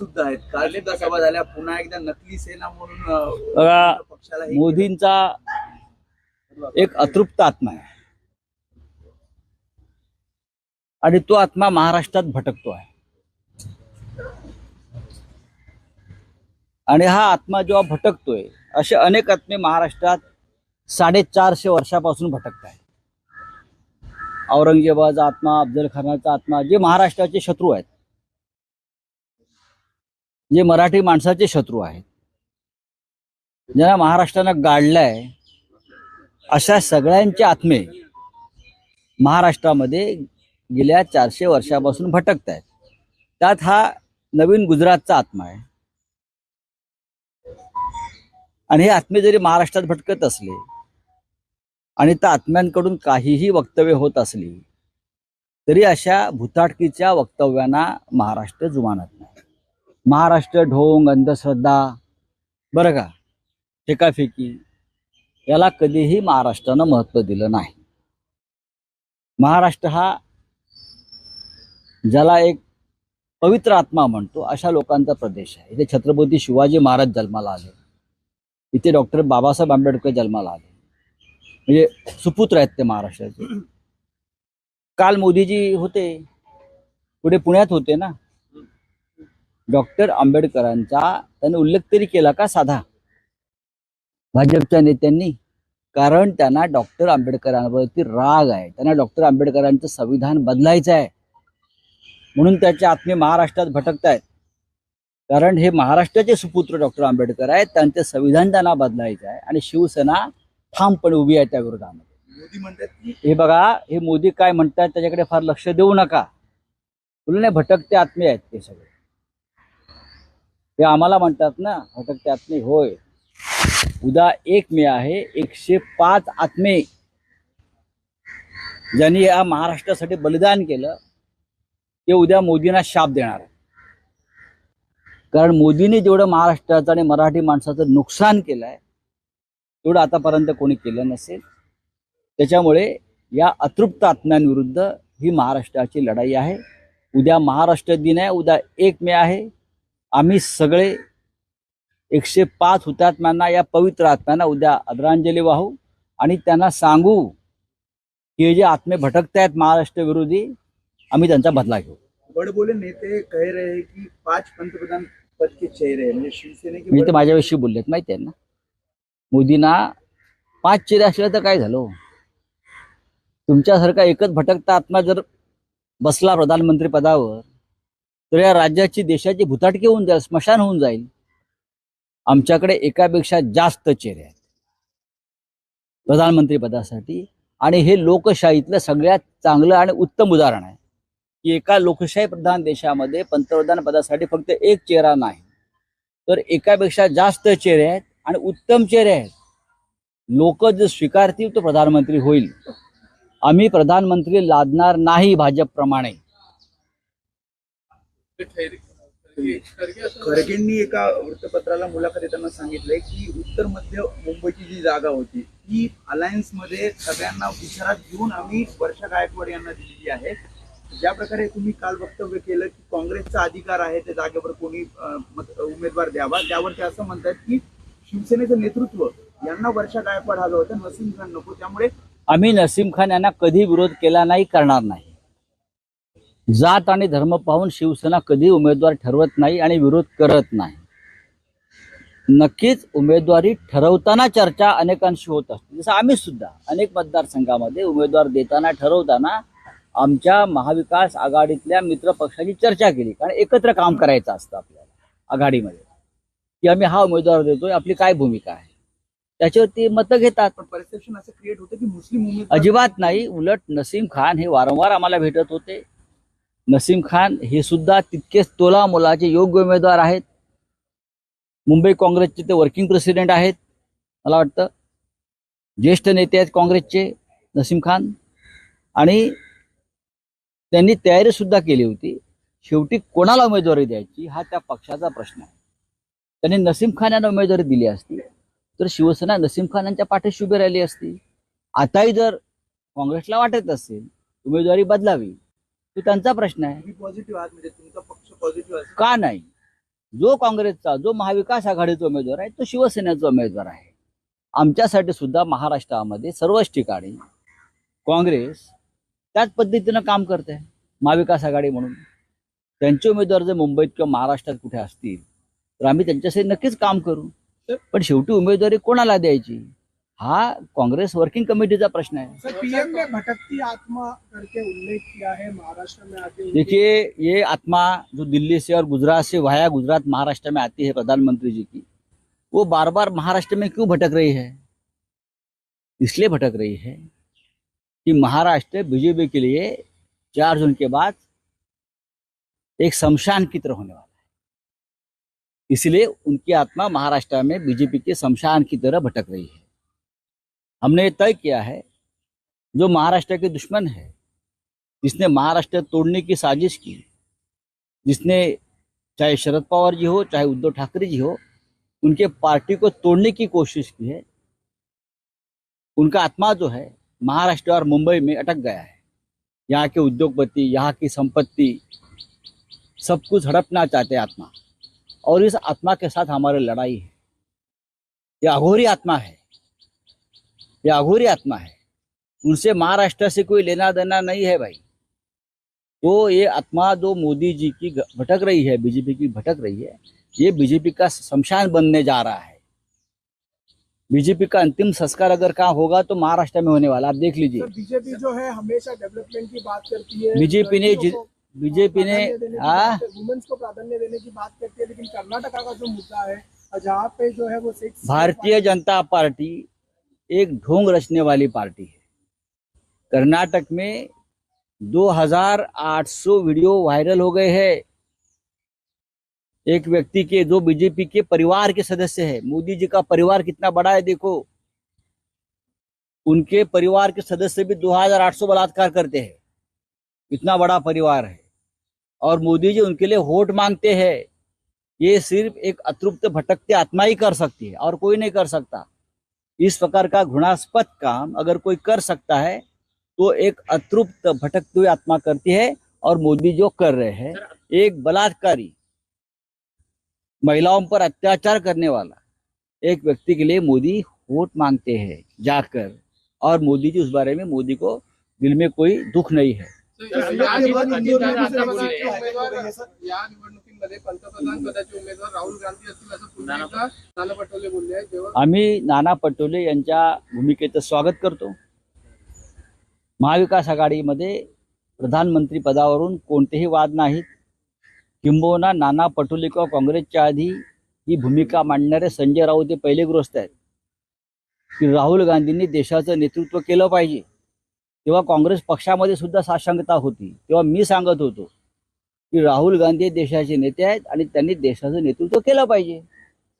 सुद्धा आहेत. काल सभा झाल्या. पुन्हा एकदा नकली सेना म्हणून अं, बघा, पक्षाला मोदींचा एक अतृप्त आत्मा आहे. आणि तो आत्मा महाराष्ट्रात भटकतो आहे. आणि हा आत्मा जेव्हा भटकतोय असे अनेक आत्मे महाराष्ट्रात साडेचारशे वर्षापासून भटकत आहेत. औरंगजेबाचा आत्मा अफजल खानाचा आत्मा जे महाराष्ट्राचे शत्रू आहेत. जे मराठी माणसाचे शत्रू आहेत. ज्यांना महाराष्ट्रानं गाडलाय अशा सगळ्यांचे आत्मे महाराष्ट्रामध्ये गेल्या चारशे वर्षापासून भटकत आहेत त्यात हा नवीन गुजरातचा आत्मा आहे. आणि हे आत्मे जरी महाराष्ट्रात भटकत असले आणि त्या आत्म्यांकडून काहीही वक्तव्य होत असली तरी अशा भूताटकीच्या वक्तव्यांना महाराष्ट्र जुमानत नाही. महाराष्ट्र ढोंग अंधश्रद्धा. बरं का? फेकाफेकी याला कधीही महाराष्ट्रानं महत्त्व दिलं नाही. महाराष्ट्र हा ज्याला एक पवित्र आत्मा म्हणतो अशा लोकांचा प्रदेश आहे. इथे छत्रपती शिवाजी महाराज जन्माला आले. इथे डॉक्टर बाबासाहेब आंबेडकर जन्माला आले. म्हणजे सुपुत्र आहेत ते महाराष्ट्राचे. काल मोदीजी होते. पुढे पुण्यात होते ना? डॉक्टर आंबेडकरांचा त्याने उल्लेख तरी केला का साधा? भाजपच्या नेत्यांनी. कारण त्यांना डॉक्टर आंबेडकरांवरती राग आहे. त्यांना डॉक्टर आंबेडकरांचं संविधान बदलायचं आहे. म्हणून त्याचे आत्मे महाराष्ट्रात भटकत आहेत कारण हे महाराष्ट्राचे सुपुत्र डॉक्टर आंबेडकर आहेत. त्यांचे संविधान त्यांना बदलायचं आहे. आणि शिवसेना ठामपणे उभी आहे त्या विरोधामध्ये. मोदी म्हणतात हे बघा हे मोदी काय म्हणतात त्याच्याकडे फार लक्ष देऊ नका. तुला भटकते आत्मे आहेत ते सगळे. ते आम्हाला म्हणतात ना हटक आत्मे होय. उद्या एक मे आहे एकशे पाच आत्मे. ज्यांनी या महाराष्ट्रासाठी बलिदान केलं ते उद्या मोदींना शाप देणार. कारण मोदींनी जेवढं महाराष्ट्राचं आणि मराठी माणसाचं नुकसान केलंय तेवढं आतापर्यंत कोणी केलं नसेल. त्याच्यामुळे या अतृप्त आत्म्यांविरुद्ध ही महाराष्ट्राची लढाई आहे. उद्या महाराष्ट्र दिन आहे उद्या एक मे आहे. आम्ही सगळे एकशे पाच हुतात्म्यांना या पवित्र आत्म्यांना उद्या आदरांजली वाहू आणि त्यांना सांगू की हे जे आत्मे भटकत आहेत महाराष्ट्र विरोधी आम्ही त्यांचा बदला घेऊ बड़बोले नेते कह रहे कि पांच पंतप्रधान पद के चेहरे म्हणजे शिवसेने के मी ते माझ्याविषयी बोललेत माहिती आहे ना मोदींना पाच चेहरे असले तर काय झालं हो? तुमच्यासारखा एकच भटकता आत्मा जर बसला प्रधानमंत्री पदावर तर या राज्याची देशाची भुताटकी होऊन जाईल स्मशान होऊन जाईल. आमच्याकडे एकापेक्षा जास्त चेहरे आहेत. प्रधानमंत्री पदासाठी. आणि हे लोकशाहीतलं सगळ्यात चांगलं आणि उत्तम उदाहरण आहे. की एका लोकशाही प्रधान देशामध्ये पंतप्रधान पदासाठी फक्त एक चेहरा नाही. तर एकापेक्षा जास्त चेहरे आहेत आणि उत्तम चेहरे आहेत. लोक जर स्वीकारतील तो प्रधानमंत्री होईल. आम्ही प्रधानमंत्री लादणार नाही भाजपप्रमाणे. खरगेंनी एका वृत्तपत्राला मुलाखत देताना सांगितलंय की उत्तर मध्य मुंबईची जी जागा होती ती अलायन्समध्ये सगळ्यांना विचारात घेऊन आम्ही वर्षा गायकवाड यांना दिलेली आहे. ज्या प्रकारे तुम्ही काल वक्तव्य केलं की काँग्रेसचा अधिकार आहे त्या जागेवर कोणी उमेदवार द्यावा. त्यावर ते असं म्हणतात की शिवसेनेचं नेतृत्व यांना वर्षा गायकवाड हवं होतं नसीम खान नको. त्यामुळे आम्ही नसीम खान यांना कधी विरोध केला नाही करणार नाही. जात आणि धर्म पाहून शिवसेना कधी उमेदवार ठरवत नाही आणि विरोध करत नाही. नक्कीच उमेदवारी ठरवताना चर्चा अनेकांशी होत असते. जसं आम्ही सुद्धा अनेक मतदारसंघामध्ये उमेदवार देताना ठरवताना आमच्या महाविकास आघाडीतल्या मित्र पक्षाची चर्चा केली. कारण एकत्र काम करायचं असतं आपल्याला आघाडीमध्ये. की आम्ही हा उमेदवार देतोय आपली काय भूमिका आहे? त्याच्यावरती मतं घेतात. पण परसेप्शन असं क्रिएट होतं की मुस्लिम अजिबात नाही. उलट नसीम खान हे वारंवार आम्हाला भेटत होते. नसीम खान हे सुद्धा तितकेच तोला मोलाचे योग्य उमेदवार आहेत. मुंबई काँग्रेसचे ते वर्किंग प्रेसिडेंट आहेत. मला वाटतं. ज्येष्ठ नेते आहेत काँग्रेसचे नसीम खान. आणि त्यांनी तयारी सुद्धा केली होती. शेवटी कोणाला उमेदवारी द्यायची हा त्या पक्षाचा प्रश्न आहे. त्यांनी नसीम खान यांना उमेदवारी दिली असती तर शिवसेना नसीम खान यांच्या पाठीशी उभी राहिली असती. आताही जर काँग्रेसला वाटत असेल उमेदवारी बदलावी. तो त्यांचा प्रश्न आहे. तुम्ही पॉझिटिव्ह आहात म्हणजे तुमचा पक्ष पॉझिटिव्ह असेल. का नाही? जो काँग्रेसचा जो महाविकास आघाडीचा उमेदवार आहे तो शिवसेनेचा उमेदवार आहे. आमच्यासाठी सुद्धा महाराष्ट्रामध्ये सर्वच ठिकाणी काँग्रेस त्याच पद्धतीनं काम करते महाविकास आघाडी म्हणून. त्यांचे उमेदवार जर मुंबईत किंवा महाराष्ट्रात कुठे असतील तर आम्ही त्यांच्यासाठी नक्कीच काम करू. पण शेवटी उमेदवारी कोणाला द्यायची? हा काँग्रेस वर्किंग कमिटीचा प्रश्न है पीएम ने भटकती आत्मा करके उल्लेख किया है महाराष्ट्र में उनकी- देखिए ये आत्मा जो दिल्ली से और गुजरात से वाया गुजरात महाराष्ट्र में आती है प्रधानमंत्री जी की वो बार बार महाराष्ट्र में क्यों भटक रही है? इसलिए भटक रही है कि महाराष्ट्र बीजेपी के लिए चार जून के बाद एक शमशान की तरह होने वाला है। इसलिए उनकी आत्मा महाराष्ट्र में बीजेपी के शमशान की तरह भटक रही है। हमने तय किया है, जो महाराष्ट्र के दुश्मन है, जिसने महाराष्ट्र तोड़ने की साजिश की, जिसने चाहे शरद पवार जी हो, चाहे उद्धव ठाकरे जी हो, उनके पार्टी को तोड़ने की कोशिश की है, उनका आत्मा जो है, महाराष्ट्र और मुंबई में अटक गया है। यहाँ के उद्योगपति, यहाँ की संपत्ति, सब कुछ हड़पना चाहते हैं आत्मा। और इस आत्मा के साथ हमारी लड़ाई है। यह अघोरी आत्मा है। यह अघोरी आत्मा है। उनसे महाराष्ट्र से कोई लेना देना नहीं है भाई। तो ये आत्मा जो मोदी जी की भटक रही है बीजेपी की भटक रही है। ये बीजेपी का शमशान बनने जा रहा है। बीजेपी का अंतिम संस्कार अगर कहाँ होगा तो महाराष्ट्र में होने वाला आप देख लीजिए। सर बीजेपी जो है हमेशा डेवलपमेंट की बात करती है। बीजेपी ने बीजेपी ने हाँ? वुमेन्स को प्राधान्य देने की बात करती है लेकिन कर्नाटका का जो मुद्दा है जहाँ पे जो है वो भारतीय जनता पार्टी एक ढोंग रचने वाली पार्टी है। कर्नाटक में 2800 वीडियो वायरल हो गए हैं। एक व्यक्ति के जो बीजेपी के परिवार के सदस्य है। मोदी जी का परिवार कितना बड़ा है देखो। उनके परिवार के सदस्य भी 2800 बलात्कार करते हैं। इतना बड़ा परिवार है। और मोदी जी उनके लिए वोट मांगते हैं। ये सिर्फ़ एक अतृप्त भटकते आत्मा ही कर सकती है और कोई नहीं कर सकता। इस प्रकार का घृणास्पद काम अगर कोई कर सकता है तो एक अतृप्त भटकती हुई आत्मा करती है और मोदी जो कर रहे हैं एक बलात्कारी महिलाओं पर अत्याचार करने वाला एक व्यक्ति के लिए मोदी वोट मांगते हैं जाकर और मोदी जी उस बारे में मोदी को दिल में कोई दुख नहीं है या या निवडणुकीत निवडणुकीत पंतप्रधानाचे निवडणुकीत उमेदवार निवडणुकीत या निवडणुकीमध्ये पंतप्रधान पदाचे उमेदवार राहुल गांधी असतील असं पुन्हा एकदा नाना पटोले बोलले आहेत. जेव्हा आम्ही नाना पटोले यांच्या भूमिकेचं स्वागत करतो. महाविकास आघाडीमध्ये प्रधानमंत्री पदावरून कोणतेही वाद नाहीत. किंबहुना नाना पटोले किंवा काँग्रेसच्या आधी ही भूमिका मांडणारे संजय राऊत हे पहिले ग्रस्त आहेत. की राहुल गांधींनी देशाचं नेतृत्व केलं पाहिजे. तेव्हा काँग्रेस पक्षामध्ये सुद्धा साशंकता होती. तेव्हा मी सांगत होतो की राहुल गांधी हे देशाचे नेते आहेत आणि त्यांनी देशाचं नेतृत्व केलं पाहिजे.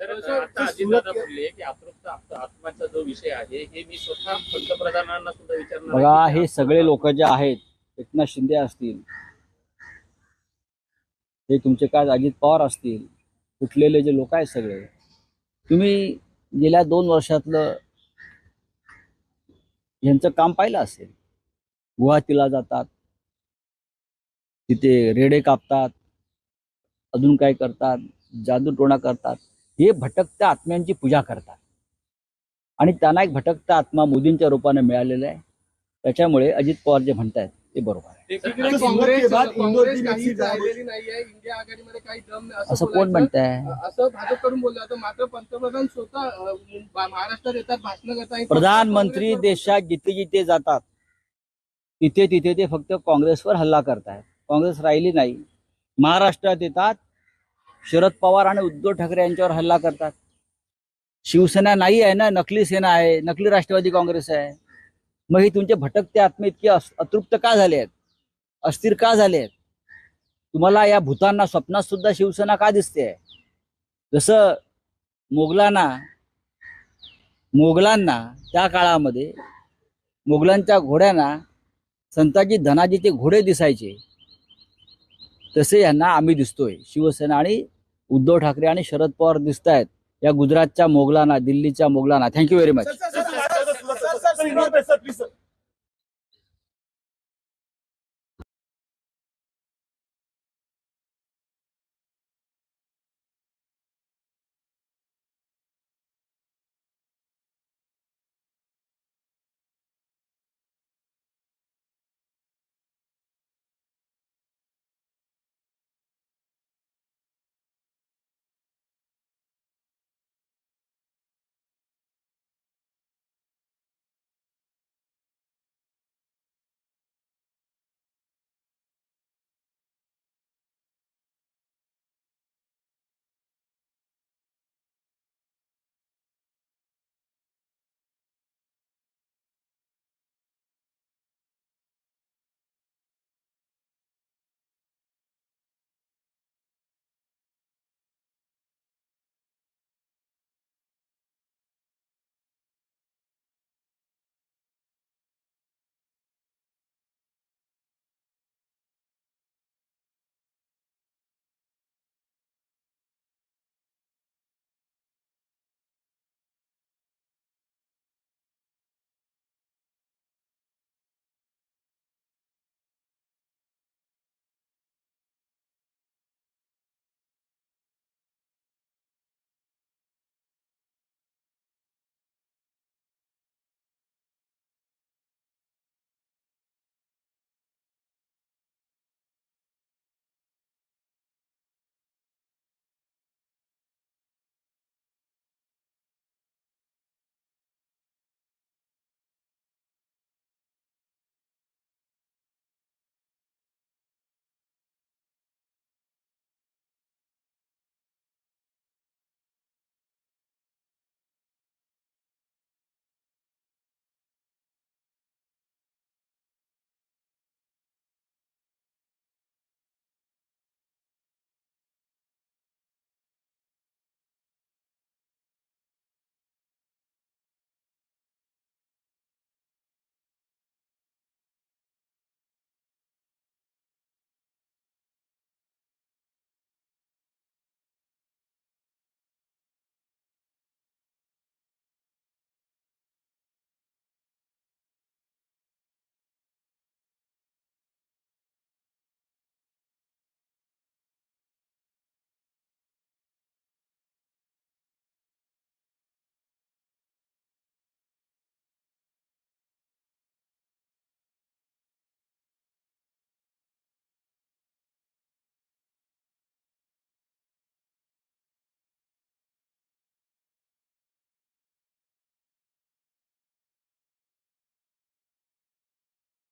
तर आता अजितदादा बोलले की अतृप्त आत्म- आत्माचा जो विषय आहे हे मी स्वतः पंतप्रधानांना सुद्धा विचारणार आहे बघा हे सगळे लोक जे आहेत एकनाथ शिंदे असतील हे तुमचे काय अजित पवार असतील कुठलेले जे लोक आहेत सगळे तुम्ही गेल्या दोन वर्षातलं यांचं काम पाहिलं असेल? गुवाहाटीला जातात तिथे रेडे कापतात अजून काय करतात जादूटोणा करतात हे भटकत्या आत्म्यांची पूजा करतात. आणि त्यांना एक भटकता आत्मा मोदींच्या रूपाने मिळालेला आहे. त्याच्यामुळे अजित पवार जे म्हणतायत ते बरोबर आहे. असं कोण म्हणताय? प्रधानमंत्री देशात जिथे जिथे जातात तिथे तिथे ते फक्त काँग्रेसवर हल्ला करतायत. काँग्रेस राहिली नाही. महाराष्ट्रात येतात शरद पवार आणि उद्धव ठाकरे यांच्यावर हल्ला करतात. शिवसेना नाही आहे ना नकली सेना आहे नकली राष्ट्रवादी काँग्रेस आहे. मग ही तुमचे भटकते आत्मे इतके अतृप्त का झाले आहेत? अस्थिर का झाले आहेत? तुम्हाला या भूतांना स्वप्नात सुद्धा शिवसेना का दिसते जसं मोगलांना मोगलांना त्या काळामध्ये मोगलांच्या घोड्यांना संताजी धनाजीचे घोडे दिसायचे. तसे यांना आम्ही दिसतोय शिवसेना आणि उद्धव ठाकरे आणि शरद पवार दिसत आहेत या गुजरातच्या मोगलांना दिल्लीच्या मोगलांना थँक्यू व्हेरी मच